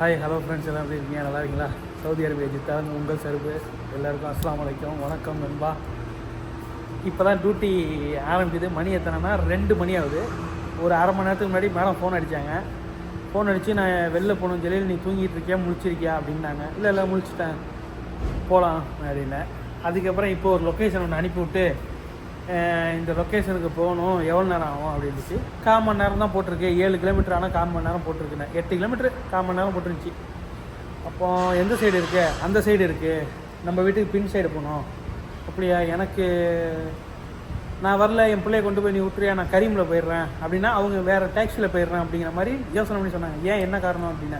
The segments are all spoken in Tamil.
ஹாய் ஹலோ ஃப்ரெண்ட்ஸ் எல்லாம் எப்படி இருக்கீங்க? நல்லா இருக்கீங்களா? சவுதி அரேபியா ஜித்தா உங்கள் சருப்பு. எல்லாருக்கும் அஸ்லாம் வலைக்கும் வணக்கம் நண்பா. இப்போ தான் டியூட்டி ஆரம்பிக்குது. மணி எத்தனைனா ரெண்டு மணி ஆகுது. ஒரு அரை மணி நேரத்துக்கு முன்னாடி மேடம் ஃபோன் அடித்தாங்க ஃபோன் அடித்து நான் வெளில போகணும் ஜெலியில் நீ தூங்கிட்டு இருக்கியா? முழிச்சிருக்கியா? அப்படின்னாங்க. இல்லை இல்லை முழிச்சிட்டேன். போகலாம் அப்படின்னேன் அதுக்கப்புறம் இப்போ ஒரு லொக்கேஷன் ஒன்று அனுப்பிவிட்டு இந்த லொக்கேஷனுக்கு போகணும் எவ்வளோ நேரம் ஆகும் அப்படின்னுச்சு. கால் மணி நேரம் தான் போட்டிருக்கு. ஏழு கிலோமீட்டர் ஆனால் கால் மணி நேரம் போட்டிருக்குண்ணே எட்டு கிலோமீட்டர் கால் மணி நேரம் போட்டுருந்துச்சு. அப்போ எந்த சைடு இருக்கு? அந்த சைடு இருக்குது நம்ம வீட்டுக்கு பின் சைடு போகணும். அப்படியா? எனக்கு நான் வரல என் பிள்ளைய கொண்டு போய் நீ விட்டுறியா நான் கரீமில் போயிடுறேன். அப்படின்னா அவங்க வேறு டாக்ஸியில் போயிடுறேன் அப்படிங்கிற மாதிரி யோசனை பண்ணி சொன்னாங்க. ஏன் என்ன காரணம் அப்படின்னா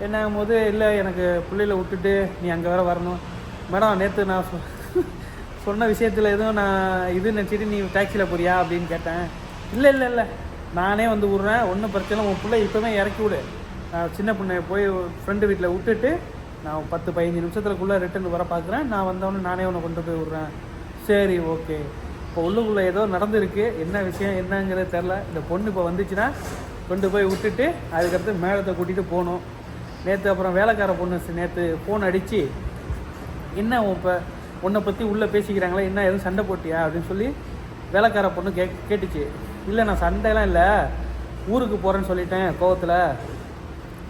என்ன போது இல்லை எனக்கு பிள்ளையில விட்டுட்டு நீ அங்கே வேற வரணும். மேடம் நேற்று நான் சொ- சொன்ன விஷயத்தில் எதுவும் நான் இது நினச்சிட்டு நீ டாக்ஸியில் போறியா அப்படின்னு கேட்டேன். இல்லை இல்லை இல்லை. நானே வந்து விட்றேன் ஒன்றும் பிரச்சனை உன் பிள்ளை இப்போவே இறக்கி விடு. நான் சின்ன பொண்ணை போய் ஃப்ரெண்டு வீட்டில் விட்டுட்டு நான் பத்து பதினஞ்சு நிமிஷத்துக்குள்ளே ரிட்டர்ன் வர பார்க்குறேன் நான் வந்தவொடனே நானே உன்னை கொண்டு போய் விட்றேன். சரி ஓகே. இப்போ உள்ளுக்குள்ளே ஏதோ நடந்திருக்கு. என்ன விஷயம் என்னங்கிறது தெரில இந்த பொண்ணு இப்போ வந்துச்சுன்னா கொண்டு போய் விட்டுட்டு அதுக்கடுத்து மேடத்தை கூட்டிகிட்டு போகணும். நேற்று அப்புறம் வேலைக்கார பொண்ணு நேற்று ஃபோன் அடித்து என்ன இப்போ உன்னை பற்றி உள்ளே பேசிக்கிறாங்களா என்ன எதுவும் சண்டை போட்டியா அப்படின்னு சொல்லி வேலைக்கார பொண்ணு கே கேட்டுச்சு. இல்லை நான் சண்டைலாம் இல்லை. ஊருக்கு போகிறேன்னு சொல்லிட்டேன் கோவத்தில்.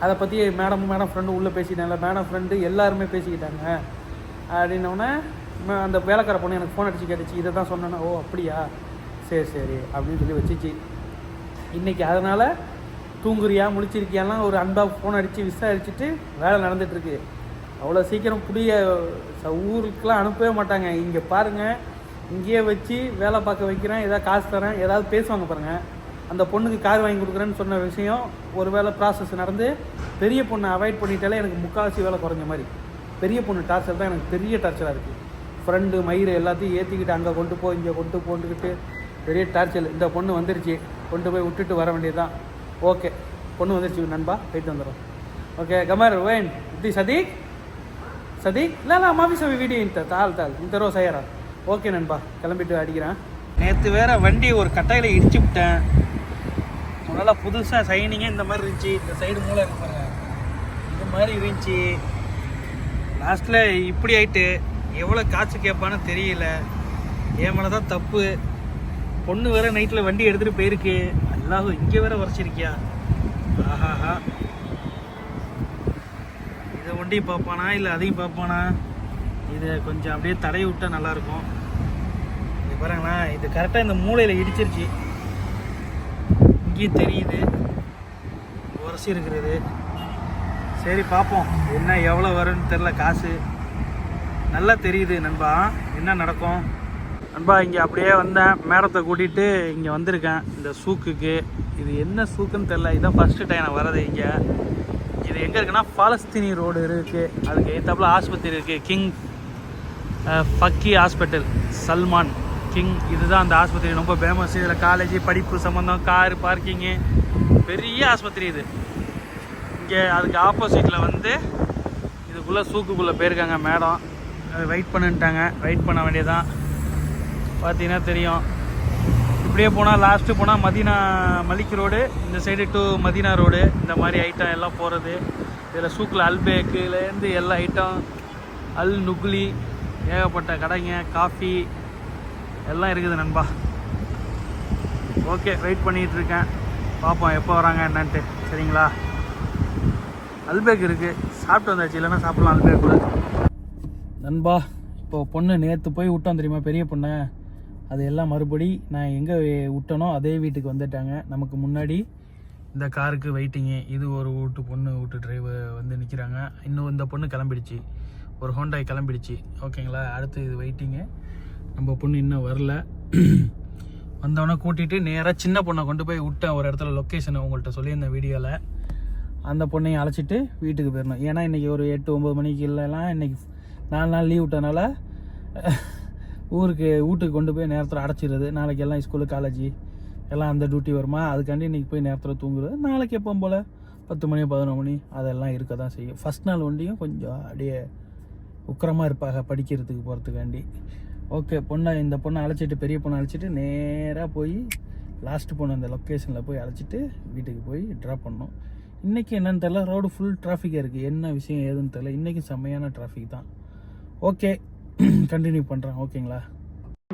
அதை பற்றி மேடம் மேடம் ஃப்ரெண்டு உள்ளே பேசிட்டாங்கல்ல மேடம் ஃப்ரெண்டு எல்லாருமே பேசிக்கிட்டாங்க. அப்படின்னோடனே அந்த வேலைக்கார பொண்ணு எனக்கு ஃபோன் அடிச்சு கேட்டுச்சு. இதை தான் சொன்னேன்னா. ஓ அப்படியா? சரி சரி அப்படின்னு சொல்லி வச்சிச்சு. இன்றைக்கி அதனால் தூங்குறியா முழிச்சிருக்கியாலாம் ஒரு அன்பாக ஃபோன் அடித்து விசாரிச்சுட்டு வேலை நடந்துகிட்ருக்கு அவ்வளோ சீக்கிரம் புதிய ச- ஊருக்குலாம் அனுப்பவே மாட்டாங்க. இங்கே பாருங்கள் இங்கேயே வச்சு வேலை பார்க்க வைக்கிறேன். ஏதாவது காசு தரேன். ஏதாவது பேசுவாங்க பாருங்கள் அந்த பொண்ணுக்கு கார் வாங்கி கொடுக்குறேன்னு சொன்ன விஷயம் ஒரு வேளை ப்ராசஸ் நடந்து பெரிய பொண்ணை அவாய்ட் பண்ணிட்டாலே எனக்கு முக்கால்வாசி வேலை குறைஞ்ச மாதிரி. பெரிய பொண்ணு டார்ச்சர் தான் எனக்கு பெரிய டார்ச்சராக இருக்குது ஃப்ரெண்டு மயிறு எல்லாத்தையும் ஏற்றிக்கிட்டு அங்கே கொண்டு போ இங்கே கொண்டு போட்டுக்கிட்டு பெரிய டார்ச்சர் இந்த பொண்ணு வந்துருச்சு. கொண்டு போய் விட்டுட்டு வர வேண்டியதுதான். ஓகே பொண்ணு வந்துருச்சு நண்பா. போயிட்டு வந்துடும் ஓகே கமர் வேன். இது சதீக்? சதீக் இல்லை இல்லை மாஃபி சவி வீடியோ இந்த தாள் தாள் இந்த தடவை செய்யறா. ஓகே நண்பா கிளம்பிட்டு அடிக்கிறேன். நேற்று வேற வண்டி ஒரு கட்டையில் இடிச்சு விட்டேன். நல்லா புதுசாக சைனிங்கே இந்த மாதிரி இருந்துச்சு. இந்த சைடு மூளை இருக்கு பாருங்க. இந்த மாதிரி இருந்துச்சு. லாஸ்ட்டில் இப்படி ஆயிட்டு எவ்வளோ காசு கேட்பான்னு தெரியல. என் மேலே தான் தப்பு. பொண்ணு வேற நைட்டில் வண்டி எடுத்துகிட்டு போயிருக்கு. அல்லாஹும் இங்கே வேற உரைச்சிருக்கியா ஆஹாஹா. இதை பார்ப்பானா இல்லை அதையும் பார்ப்பானா? இதை கொஞ்சம் அப்படியே தடை விட்டா நல்லாயிருக்கும். இது பாருங்கண்ணா இது கரெக்டாக இந்த மூலையில் இடிச்சிருச்சு. இங்கேயும் தெரியுது. உரசி இருக்கிறது. சரி பார்ப்போம். என்ன எவ்வளோ வரும்னு தெரில காசு. நல்லா தெரியுது நண்பா. என்ன நடக்கும்? நண்பா இங்கே அப்படியே வந்தேன் மேடத்தை கூட்டிகிட்டு இங்கே வந்திருக்கேன். இந்த சூக்குக்கு. இது என்ன சூக்குன்னு தெரில இதுதான் ஃபஸ்ட்டு டைம் நான் வரது இங்கே. அது எங்கே இருக்குன்னா பாலஸ்தீனி ரோடு இருக்குது அதுக்கு ஏற்றாப்புல ஆஸ்பத்திரி இருக்குது கிங் ஃபக்கி ஹாஸ்பிட்டல் சல்மான் கிங் இதுதான் அந்த ஆஸ்பத்திரி. ரொம்ப ஃபேமஸ் இதில் காலேஜ் படிப்பு சம்மந்தம் கார் பார்க்கிங்கு பெரிய ஆஸ்பத்திரி இது. இங்கே அதுக்கு ஆப்போசிட்டில் வந்து இதுக்குள்ளே சூக்குக்குள்ளே போயிருக்காங்க மேடம். வெயிட் பண்ணிட்டாங்க. வெயிட் பண்ண வேண்டியதான் பார்த்தீங்கன்னா தெரியும். அப்படியே போனால் லாஸ்ட்டு போனால் மதீனா மலிக் ரோடு இந்த சைடு டு மதீனா ரோடு இந்த மாதிரி ஐட்டம் எல்லாம் போகிறது இதில் சூக்கில் அல்பேக்குலேருந்து எல்லா ஐட்டம் அல் நுக்லி ஏகப்பட்ட கடைங்க காஃபி எல்லாம் இருக்குது நண்பா. ஓகே வெயிட் பண்ணிகிட்டு இருக்கேன். பார்ப்போம் எப்போ வராங்க என்னன்ட்டு. சரிங்களா? அல்பேக் இருக்குது சாப்பிட்டு வந்தாச்சு. இல்லைன்னா சாப்பிட்லாம் அல்பேக் கூட. நண்பா இப்போ பொண்ணு நேற்று போய் விட்டோம் தெரியுமா? பெரிய பொண்ணை. அது எல்லாம் மறுபடி நான் எங்கே விட்டனோ அதே வீட்டுக்கு வந்துட்டாங்க. நமக்கு முன்னாடி இந்த காருக்கு வெயிட்டிங்கு இது ஒரு வீட்டு பொண்ணு வீட்டு டிரைவர் வந்து நிற்கிறாங்க இன்னும் இந்த பொண்ணு கிளம்பிடுச்சு. ஒரு ஹோண்டாய் கிளம்பிடுச்சு. ஓகேங்களா அடுத்து இது வெயிட்டிங்கு நம்ம பொண்ணு இன்னும் வரல. வந்தவொடனே கூட்டிகிட்டு நேராக சின்ன பொண்ணை கொண்டு போய் விட்டேன். ஒரு இடத்துல லொக்கேஷனை உங்கள்கிட்ட சொல்லியிருந்தேன் வீடியோவில் அந்த பொண்ணையும் அழைச்சிட்டு வீட்டுக்கு போயிடணும். ஏன்னா இன்றைக்கி ஒரு எட்டு ஒம்பது மணிக்கு இல்லைலாம் இன்றைக்கி நாலு நாள் லீவ் விட்டனால ஊருக்கு வீட்டுக்கு கொண்டு போய் நேரத்தில் அடைச்சிடுறது நாளைக்கு எல்லாம் ஸ்கூலு காலேஜ் எல்லாம் அந்த டியூட்டி வருமா? அதுக்காண்டி இன்றைக்கி போய் நேரத்தில் தூங்குறது. நாளைக்கு எப்பவும் போல் பத்து மணி பதினொரு மணி அதெல்லாம் இருக்க தான் செய்யும். ஃபஸ்ட் நாள் வண்டியும் கொஞ்சம் அப்படியே உக்கிரமாக இருப்பாங்க படிக்கிறதுக்கு போகிறதுக்காண்டி ஓகே பொண்ணை இந்த பொண்ணை அழைச்சிட்டு பெரிய பொண்ணை அழைச்சிட்டு நேராக போய் லாஸ்ட் பொண்ணு அந்த லொக்கேஷனில் போய் அழைச்சிட்டு வீட்டுக்கு போய் ட்ராப் பண்ணோம் இன்றைக்கி என்னென்னு தெரியல ரோடு ஃபுல் டிராஃபிக்காக இருக்குது என்ன விஷயம் ஏதுன்னு தெரியல. இன்றைக்கும் செம்மையான டிராஃபிக் தான். ஓகே கண்டினியூ பண்ணுறேன் ஓகேங்களா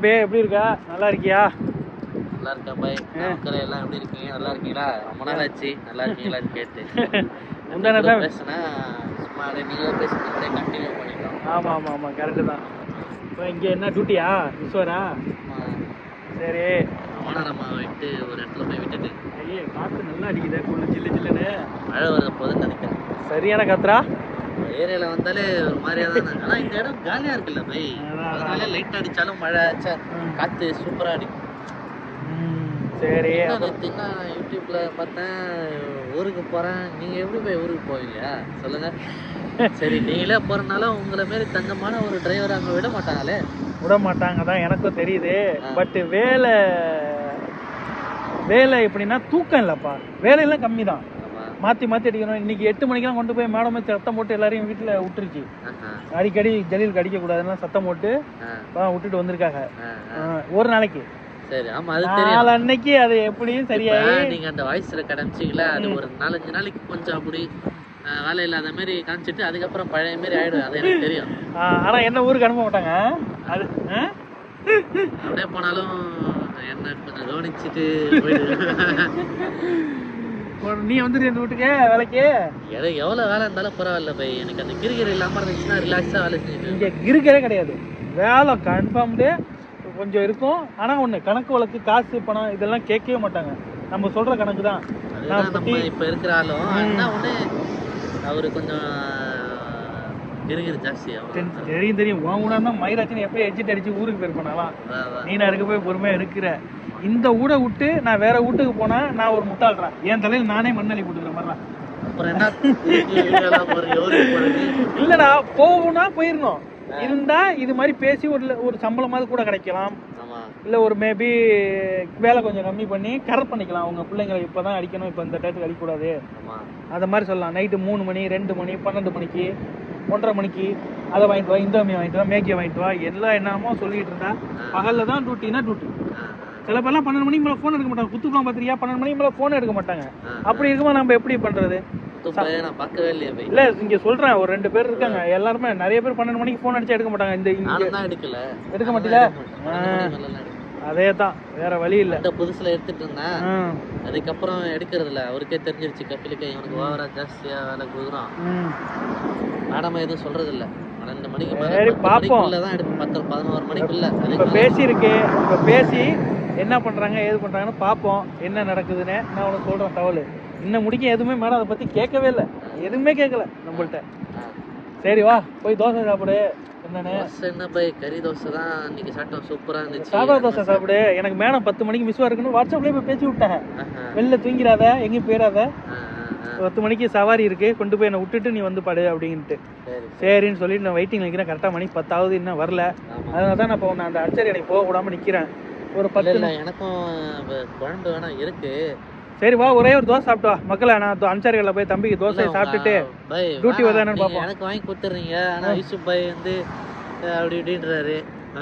பே எப்படி இருக்கா? நல்லா இருக்கியா? நல்லா இருக்கேன் பாய் மக்கள் எல்லாம் எப்படி இருக்கீங்க? நல்லா இருக்கீங்களா? ரொம்ப நாள் ஆச்சு. நல்லா இருக்கீங்களான்னு கேட்டு. முந்தான தான் பேசுனா சும்மா அப்படியே நீங்களே பேசுறது அப்படியே கண்டினியூ பண்ணிக்கலாம். ஆமாம் ஆமாம் ஆமாம் கரெக்டு தான். இப்போ இங்கே என்ன டியூட்டியா ஈஸ்வரா சரி. ஓனர் அம்மா விட்டு ஒரு இடத்துல போய் விட்டுட்டு. ஐயே காற்று நல்லா அடிக்குதே ஜில்லு ஜில்லுன்னு. மழை வர போதுன்னு நினைக்கிறேன் சரியான காத்துரா? ஏரியால வந்தாலே ஒரு மாதிரியா தான் ஆனா இந்த இடம் காலியா இருக்குல்ல பை அதான், அதான். அதனால லைட் அடிச்சாலும் மழை ச்சே, ம். காத்து சூப்பரா அடிக்கும். சரி. என்ன யூடியூப்ல பார்த்தேன் ஊருக்கு போறேன். நீங்க எப்படி போய் ஊருக்கு போவீங்க? சொல்லுங்க. சரி நீங்களே போறதுனால உங்களை மாரி தங்கமான ஒரு டிரைவர் அங்க விட மாட்டாங்களே? விட மாட்டாங்க தான் எனக்கும் தெரியுது. பட் வேலை வேலை எப்படின்னா தூக்கம் இல்லைப்பா. வேலையெல்லாம் கம்மி தான் மாற்றி மாற்றி அடிக்கணும். இன்னைக்கு எட்டு மணிக்கெல்லாம் கொண்டு போய் மேடம் சத்தம் போட்டு எல்லாரையும் வீட்டில் விட்டுருச்சு. அடிக்கடி ஜலீலுக்கு அடிக்கக்கூடாதுன்னு சத்தம் போட்டு விட்டுட்டு வந்திருக்காங்க. ஒரு நாளைக்கு. சரி ஆமா அது தெரியும். அன்னைக்கு அது எப்படியும் சரியாயி நீங்க அந்த வாய்ஸ்ல கிடைச்சிக்கல அது ஒரு நாலஞ்சு நாளைக்கு கொஞ்சம் அப்படி வேலை இல்லாத மாதிரி காமிச்சிட்டு அதுக்கப்புறம் பழைய மாதிரி ஆயிடும். அது எனக்கு தெரியும். ஆனா என்ன ஊருக்கு அனுப்ப மாட்டாங்க? அது? அப்படியே போனாலும் என்ன கொஞ்சம் கவனிச்சுட்டு நீ வந்துட்டு என் வீட்டுக்கு வேலைக்கு. எது எவ்வளவு வேலை இருந்தாலும் பரவாயில்ல பை. எனக்கு அந்த கிரிகிரி இல்லாம இருந்துச்சுன்னா ரிலாக்ஸா வேலை செஞ்சுட்டு இங்க இருக்கவே கிடையாது. வேலை கன்ஃபார்ம்டு கொஞ்சம் இருக்கும். ஆனா ஒண்ணு கணக்கு வழக்கு காசு பணம் இதெல்லாம் கேட்கவே மாட்டாங்க. நம்ம சொல்ற கணக்கு தான் நம்ம இப்ப இருக்கிற ஆளும் என்ன ஒண்ணு. அவரு கொஞ்சம் கிரிகிரி ஜாஸ்தி. தெரியும் தெரியும். உன் தான் மயிராச்சின்னு எப்போ எஜிட் அடிச்சு ஊருக்கு போயிருப்பேனாலாம். நீ நான் இருக்க போய் பொறுமையா இருக்கிற. இந்த ஊரை விட்டு நான் வேற வீட்டுக்கு போனா நான் ஒரு முட்டாள்றேன் என் தலையில நானே மண்ணள்ளி போட்டுக்கிற மாதிரிலாம். இல்லடா போகணும்னா போயிடணும் இருந்தா இது மாதிரி பேசி ஒரு ஒரு சம்பளமாவது கூட கிடைக்கலாம். இல்ல ஒரு மேபி வேலை கொஞ்சம் கம்மி பண்ணி கரெக்ட் பண்ணிக்கலாம். உங்க பிள்ளைங்களை இப்பதான் அடிக்கணும். இப்போ இந்த டயத்துக்கு அடிக்கக்கூடாது. ஆமா. அந்த மாதிரி சொல்லலாம். நைட்டு மூணு மணி ரெண்டு மணி பன்னெண்டு மணிக்கு ஒன்றரை மணிக்கு அதை வாங்கிட்டு வா இந்த வாங்கிட்டு வா மேக்கியை வாங்கிட்டு வா எல்லாம் என்னமோ சொல்லிட்டு இருந்தா பகல்ல தான் டியூட்டினா டியூட்டி ஆ, சில பேர்லாம் பன்னெண்டு மணிக்கு மேலே ஃபோன் எடுக்க மாட்டாங்க. குத்துக்கலாம் பார்த்துருக்கியா பன்னெண்டு மணிக்கு மேலே ஃபோன் எடுக்க மாட்டாங்க. அப்படி இருக்கும்போது நம்ம எப்படி பண்றது? துப்பை நான் பார்க்கவே இல்லையே பை இல்ல இங்க சொல்றேன். ஒரு ரெண்டு பேர் இருக்காங்க. எல்லாருமே நிறைய பேர் பன்னெண்டு மணிக்கு ஃபோன் அடிச்சு எடுக்க மாட்டாங்க. இந்த எடுக்கல. எடுக்க மாட்டீங்களா? அதே தான். வேற வழி இல்ல. இந்த புதுசுல எடுத்துட்டு இருந்தேன். அதுக்கப்புறம் எடுக்கிறது இல்ல. அவருக்கே தெரிஞ்சிருச்சு. கப்பிலுக்கு இவனுக்கு ஓவரா ஜாஸ்தியா வேலை கொடுக்குறான். மேடம் எதுவும் சொல்றது இல்ல. பன்னெண்டு மணிக்கு மேல சரி, பாப்போம். பத்து பதினோரு மணிக்குள்ள. பேசியிருக்கு இப்ப பேசி என்ன பண்றாங்க ஏது பண்றாங்கன்னு பார்ப்போம். என்ன நடக்குதுன்னு நான் உனக்கு சொல்றேன் தகவல் இன்னும் முடிக்க எதுவுமே மேடம் அதை பத்தி கேட்கவே இல்லை. எதுவுமே கேட்கல நம்மள்ட்ட. ஆ. சரி வா போய் தோசை சாப்பிடு. என்ன கறி தோசை தான். இன்னைக்கு சாப்பிட்டோம் சூப்பரா இருந்துச்சு. சாதா தோசை சாப்பிடு. எனக்கு மேடம் பத்து மணிக்கு மிஸ்வா இருக்குன்னு வாட்ஸ்அப்லேயே போய் பேசி விட்டாங்க. வெளில தூங்கிறாத எங்கேயும் போயிடாத. பத்து மணிக்கு சவாரி இருக்கு. கொண்டு போய் என்னை விட்டுட்டு நீ வந்து படு அப்படின்ட்டு. சரி சரின்னு சொல்லிட்டு நான் வெயிட்டிங் நிற்கிறேன் கரெக்டாக மணி பத்தாவது இன்னும் வரல. அதனால தான் நான் இப்போ நான் அந்த அடிச்சரி எனக்கு போக விடாம நிற்கிறேன் ஒரு பத்து இல்ல எனக்கும் குழம்பு வேணா இருக்கு. சரி வா ஒரே ஒரு தோசை சாப்பிட்டு வா. மக்களை நான் அன்சாரிகளில் போய் தம்பிக்கு தோசை இல்ல, சாப்பிட்டுட்டு வேணாம், வருதா என்னன்னு பார்ப்போம். எனக்கு வாங்கி கொடுத்துறீங்க. ஆனா யூசுப் பை வந்து அப்படி இப்படின்றாரு.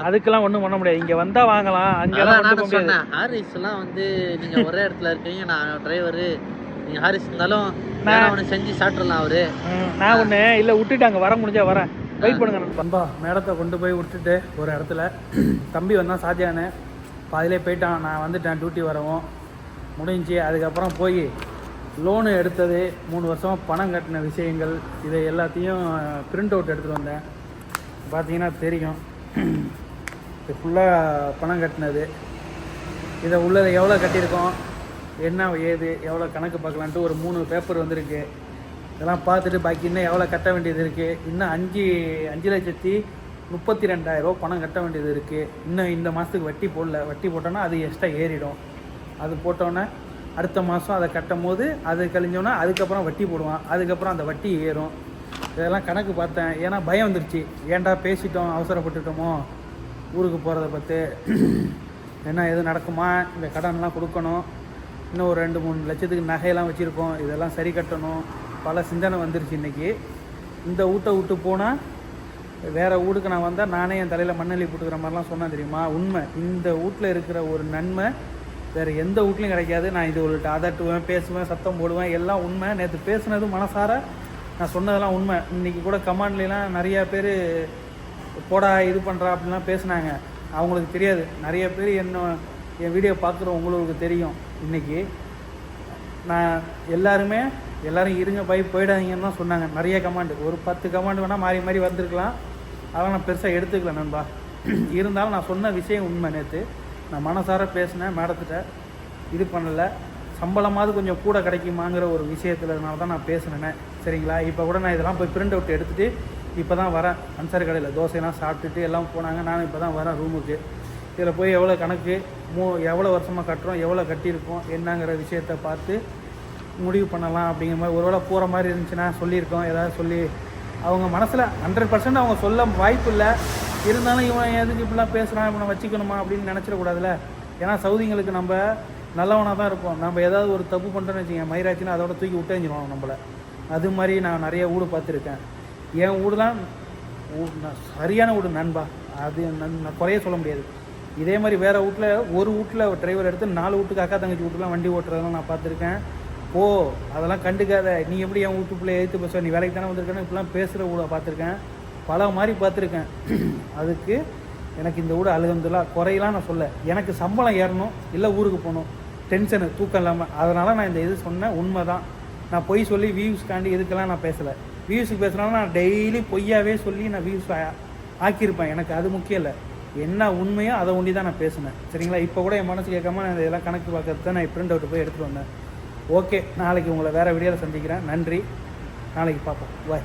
அதுக்கெல்லாம் ஒன்றும் பண்ண முடியாது. இங்கே வந்தால் வாங்கலாம். அங்கெல்லாம் முடியாது சொன்னேன். ஹாரிஸ் எல்லாம் வந்து நீங்க ஒரே இடத்துல இருக்கீங்க. நான் டிரைவர் நீங்க ஹாரிஸ் இருந்தாலும் அவனை செஞ்சு சாப்பிடலாம் அவரு. நான் ஒன்று இல்லை விட்டுட்டு அங்கே வர முடிஞ்சா வரேன். வெயிட் பண்ணுங்க. பம்பா மேடத்தை கொண்டு போய் விட்டுட்டு ஒரு இடத்துல. தம்பி வந்தான் சாத்தியானு. பாதிலே போயிட்டான். நான் வந்துட்டேன் டியூட்டி வரவும். முடிஞ்சு அதுக்கப்புறம் போய் லோனு எடுத்தது மூணு வருஷம் பணம் கட்டின விஷயங்கள் இதை எல்லாத்தையும் பிரிண்ட் அவுட் எடுத்துகிட்டு வந்தேன். பார்த்தீங்கன்னா தெரியும். இது ஃபுல்லாக பணம் கட்டினது. இதை உள்ளதை எவ்வளோ கட்டியிருக்கோம்? என்ன ஏது எவ்வளோ கணக்கு பார்க்கலான்ட்டு ஒரு மூணு பேப்பர் வந்திருக்கு. இதெல்லாம் பார்த்துட்டு பாக்கி இன்னும் எவ்வளோ கட்ட வேண்டியது இருக்குது இன்னும் அஞ்சு அஞ்சு லட்சத்தி முப்பத்தி ரெண்டாயிரரூவா பணம் கட்ட வேண்டியது இருக்குது இன்னும் இந்த மாதத்துக்கு வட்டி போடல. வட்டி போட்டோன்னா அது எக்ஸ்ட்ரா ஏறிடும். அது போட்டோன்னே அடுத்த மாதம் அதை கட்டும் போது அது கழிஞ்சோன்னா அதுக்கப்புறம் வட்டி போடுவான். அதுக்கப்புறம் அந்த வட்டி ஏறும். இதெல்லாம் கணக்கு பார்த்தேன். ஏன்னா பயம் வந்துருச்சு. ஏன்டா பேசிட்டோம் அவசரப்பட்டுட்டோமோ? ஊருக்கு போகிறத பற்றி என்ன எதுவும் நடக்குமா? இந்த கடன்லாம் கொடுக்கணும். இன்னும் ஒரு ரெண்டு மூணு லட்சத்துக்கு நகையெல்லாம் வச்சுருக்கோம். இதெல்லாம் சரி கட்டணும். பல சிந்தனை வந்துருச்சு இன்றைக்கி இந்த வீட்டை விட்டு போனால் வேறு வீடுக்கு நான் வந்தால் நானே என் தலையில் மண்ணள்ளி போட்டுக்கிற மாதிரிலாம் சொன்னேன் தெரியுமா? உண்மை. இந்த வீட்டில் இருக்கிற ஒரு நன்மை வேறு எந்த வீட்லையும் கிடைக்காது. நான் இது ஒரு அதட்டுவேன் பேசுவேன் சத்தம் போடுவேன் எல்லாம் உண்மை. நேற்று பேசுனது மனசார நான் சொன்னதெல்லாம் உண்மை. இன்றைக்கி கூட கமாண்ட்லாம் நிறையா பேர் போடா இது பண்ணுறா அப்படிலாம் பேசுனாங்க. அவங்களுக்கு தெரியாது. நிறைய பேர் என்ன என் வீடியோ பார்க்குற உங்களுக்கு தெரியும். இன்றைக்கி நான் எல்லாருமே எல்லோரும் இருங்க போய் போயிடாதீங்கன்னு தான் சொன்னாங்க. நிறைய கமாண்டு ஒரு பத்து கமாண்டு வேணால் மாறி மாறி வந்திருக்கலாம். அதெல்லாம் நான் பெருசாக எடுத்துக்கல நண்பா. இருந்தாலும் நான் சொன்ன விஷயம் உண்மை நேற்று நான் மனசார பேசினேன் மேடத்திட்ட. இது பண்ணலை. சம்பளமாவது கொஞ்சம் கூட கிடைக்குமாங்கிற ஒரு விஷயத்துலனால தான் நான் பேசினேனே. சரிங்களா? இப்போ கூட நான் இதெல்லாம் போய் பிரிண்ட் அவுட் எடுத்துகிட்டு இப்போ தான் வரேன். அன்சார் கடையில் தோசையெல்லாம் சாப்பிட்டுட்டு எல்லாம் போனாங்க. நானும் இப்போ தான் வரேன் ரூமுக்கு இதில் போய் எவ்வளோ கணக்கு மூ எவ்வளோ வருஷமாக கட்டுறோம் எவ்வளோ கட்டியிருக்கோம் என்னங்கிற விஷயத்த பார்த்து முடிவு பண்ணலாம் அப்படிங்கிற மாதிரி ஒருவேளை போகிற மாதிரி இருந்துச்சுன்னா சொல்லியிருக்கோம். ஏதாவது சொல்லி அவங்க மனசில் ஹண்ட்ரட் பர்சன்ட் அவங்க சொல்ல வாய்ப்பு இல்லை. இருந்தாலும் இவன் எதுக்கு இப்படிலாம் பேசுகிறான் இவனை வச்சுக்கணுமா? அப்படின்னு நினச்சிடக்கூடாதுல்ல ஏன்னா சவுதிங்களுக்கு நம்ம நல்லவனாக தான் இருப்போம். நம்ம ஏதாவது ஒரு தப்பு பண்ணுறோன்னு வச்சுக்கோங்க மயிராச்சுன்னா அதோட தூக்கி விட்டேஞ்சிருவோம் நம்மளை. அது மாதிரி நான் நிறைய வீடு பார்த்துருக்கேன். என் வீடுலாம் தான் ஊ- சரியான வீடு நண்பா. அது நன் நான் குறைய சொல்ல முடியாது. இதே மாதிரி வேறு வீட்டில் ஒரு வீட்டில் டிரைவர் எடுத்து நாலு வீட்டுக்கு அக்கா தங்கச்சி வீட்டுலாம் வண்டி ஓட்டுறதெல்லாம் நான் பார்த்துருக்கேன். ஓ அதெல்லாம் கண்டுக்காத. நீ எப்படி என் வீட்டு பிள்ளைய எழுத்து பேசுவ? நீ வேலைக்கு தானே வந்திருக்கேன்னு இப்படிலாம் பேசுகிற ஊட பார்த்துருக்கேன். பல மாதிரி பார்த்துருக்கேன். அதுக்கு எனக்கு இந்த ஊட அழுகந்துலாம் குறையெல்லாம் நான் சொல்ல. எனக்கு சம்பளம் ஏறணும் இல்லை ஊருக்கு போகணும். டென்ஷனு தூக்கம் இல்லாமல் அதனால் நான் இந்த இது சொன்னேன். உண்மை தான் நான் பொய் சொல்லி வியூஸ்க்காண்டி இதுக்கெல்லாம் நான் பேசலை. வியூஸுக்கு பேசுனாலும் நான் டெய்லி பொய்யாவே சொல்லி நான் வியூஸ் ஆக்கியிருப்பேன். எனக்கு அது முக்கியம் இல்லை. என்ன உண்மையோ அதை ஒண்டி தான் நான் பேசினேன். சரிங்களா? இப்போ கூட என் மனசு கேட்காம நான் இதெல்லாம் கணக்கு பார்க்கறது தான் நான் பிரிண்ட் அவுட் போய் எடுத்துகிட்டு வந்தேன். ஓகே நாளைக்கு உங்களை வேறு வீடியோவில் சந்திக்கிறேன். நன்றி. நாளைக்கு பார்ப்போம். பாய்